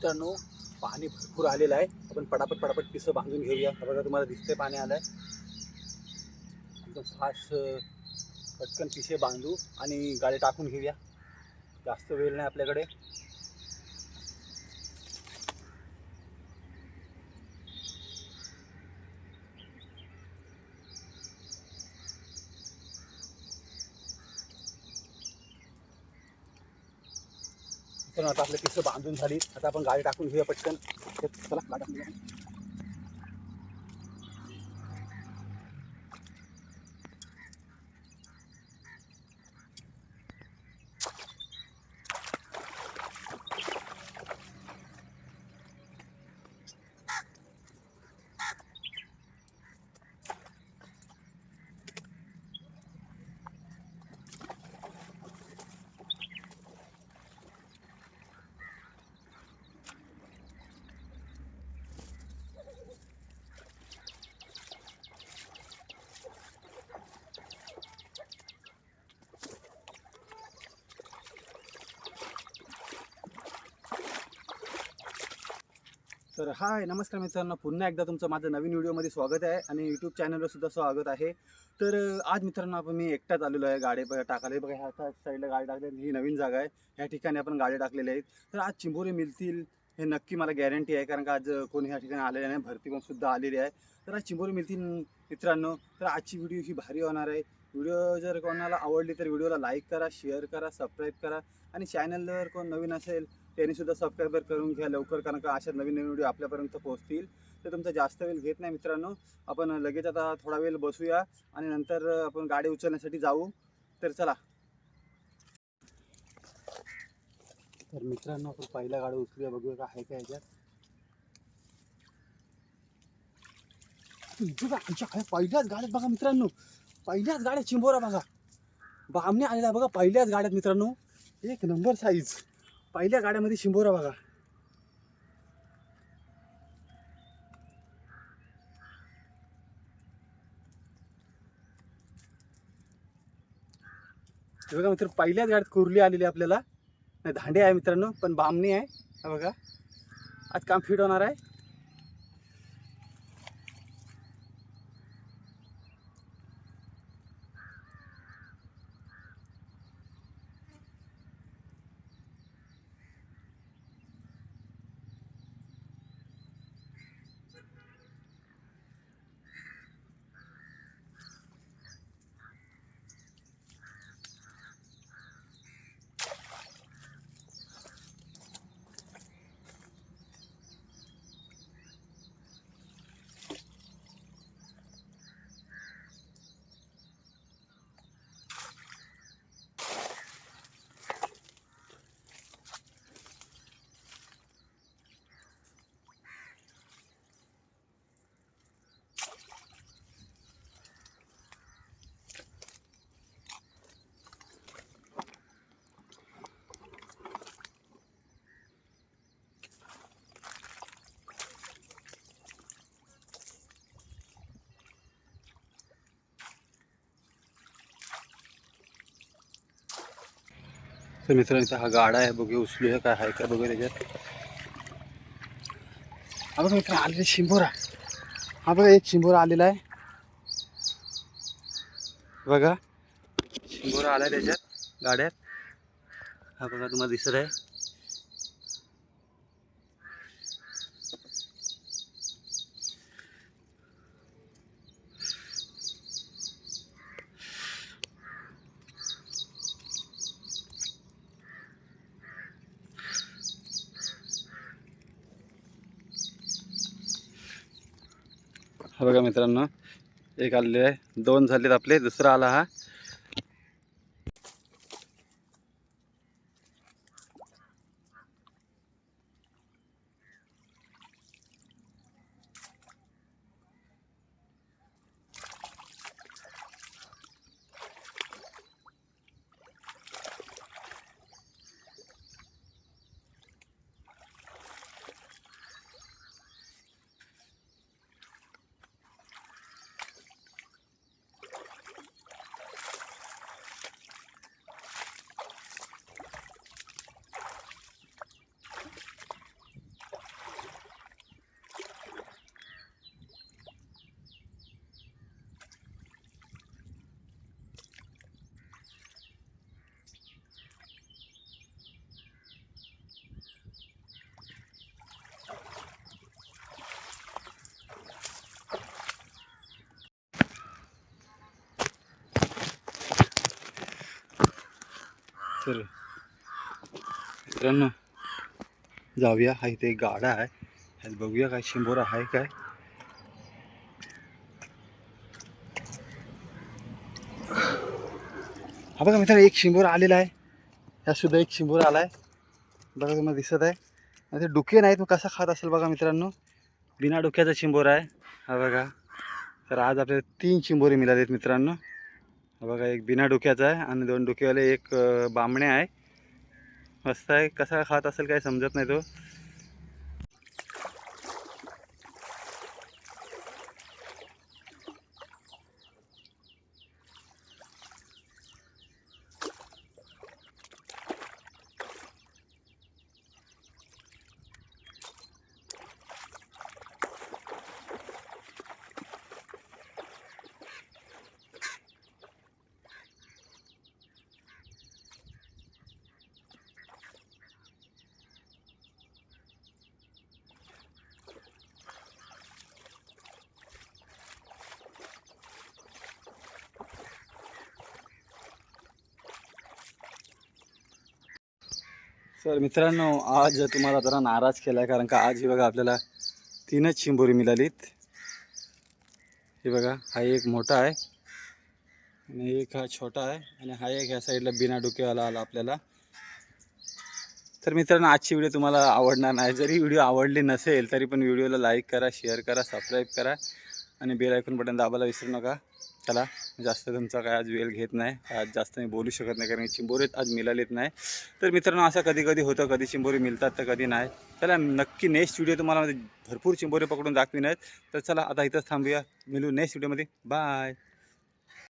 मित्रांनो पाणी भरपूर आलेलं आहे. आपण पटापट पटापट पिसं बांधून घेऊया. बघा तुम्हाला दिसतंय पाणी आलं आहे एकदम फास्ट पटकन पिसे बांधू आणि गाडी टाकून घेऊया. जास्त वेळ नाही आपल्याकडे. तर आता आपले पिसं बांधून झाली. आता आपण गाडी टाकून घेऊया पटकन. चला गाडी तर हाय नमस्कार मित्रांनो. पुन्हा एकदा तुमचं माझं नवीन व्हिडिओमध्ये स्वागत आहे आणि यूट्यूब चॅनलवर सुद्धा स्वागत आहे. तर आज मित्रांनो आपण मी एकटाच आलेलो आहे गाडी बघा टाकायला. बघा ह्या साईडला गाडी टाकली ही नवीन जागा आहे. ह्या ठिकाणी आपण गाडी टाकलेल्या आहेत. तर आज चिंबोरे मिळतील हे नक्की मला गॅरंटी आहे कारण का आज कोणी ह्या ठिकाणी आलेलं नाही भरती पण सुद्धा आलेली आहे. तर आज चिंबोरे मिळतील मित्रांनो. तर आजची व्हिडिओ ही भारी होणार आहे. व्हिडिओ जर कोणाला आवडली तर व्हिडिओला लाईक करा शेअर करा सबस्क्राईब करा. आणि चॅनलवर कोण नवीन असेल त्यांनीसुद्धा सबस्क्राईबर करून घ्या लवकर कारण का अशा नवीन नवीन व्हिडिओ आपल्यापर्यंत पोहोचतील. तर तुमचा जास्त वेळ घेत नाही मित्रांनो. आपण लगेच आता थोडा वेळ बसूया आणि नंतर आपण गाडी उचलण्यासाठी जाऊ. तर चला. तर मित्रांनो आपण पहिल्या गाडी उचलूया. बघूया का आहे का याच्यात पहिल्याच गाड्यात बघा मित्रांनो. पहिल्याच गाड्या चिंबोरा बघा. बामने आलेला बघा पहिल्याच गाड्यात मित्रांनो. एक नंबर साईज पहिल्या गाड्यामध्ये शिंबोरा बघा. बघा मित्र पहिल्याच गाड्यात कुर्ली आलेली आहे आपल्याला. नाही धांडे आहे मित्रांनो पण बामणी आहे. बघा. आज काम फिट होणार आहे. तर मित्रांचा हा गाडा आहे. बघूया उचलूया काय आहे काय बघूया त्याच्यात हा बघा मित्र आलेला शिंबोरा. हा बघा एक शिंबोरा आलेला आहे. बघा. शिंबोरा आलाय त्याच्यात गाड्यात. हा बघा तुम्हाला दिसत आहे. बघा मित्रांनो एक आलेले आहे. दोन झालेत आपले दुसरा आला हा. तर मित्रांनो जाऊया. हा इथे एक गाडा आहे. ह्यात बघूया काय शिंबोरा आहे काय. हा बघा मित्रांनो एक शिंबोरा आलेला आहे. ह्या सुद्धा एक शिंबोरा आला आहे बघा तुम्हाला दिसत आहे. आणि ते डुके नाहीत मग कसा खात असेल बघा मित्रांनो. बिना डोक्याचा चिंबोरा आहे. हा बघा. तर आज आपल्याला तीन चिंबोरे मिळालेत मित्रांनो. बघा एक बिना डोक्याचा आहे आणि दोन डोकेवाले एक बांबणे आहे. मस्त आहे. कसा खात असेल काय समजत नाही तो. सर मित्रांनो आज तुम्हाला जरा नाराज केला आहे कारण का आज ही बघा आपल्याला तीनच चिंबोरी मिळालीत. हे बघा हा एक मोठा आहे आणि एक हा छोटा आहे आणि हा एक ह्या साईडला बिना डोकेवाला आला आपल्याला. तर मित्रांनो आजची व्हिडिओ तुम्हाला आवडणार नाही. जरी व्हिडिओ आवडली नसेल तरी पण व्हिडिओला लाईक करा शेअर करा सबस्क्राईब करा आणि बेल आयकॉन बटन दाबायला विसरू नका. चला जास्त तुमचा काय आज वेळ घेत नाही. आज जास्त मी बोलू शकत नाही कारण चिंबोरीत आज मिळालेत नाही. तर मित्रांनो असं कधी कधी होतं कधी चिंबोरी मिळतात तर कधी नाही. चला नक्की नेक्स्ट व्हिडिओ तुम्हाला भरपूर चिंबोरी पकडून दाखवी आहेत तर चला आता इथंच थांबूया. मिळू नेक्स्ट व्हिडिओमध्ये बाय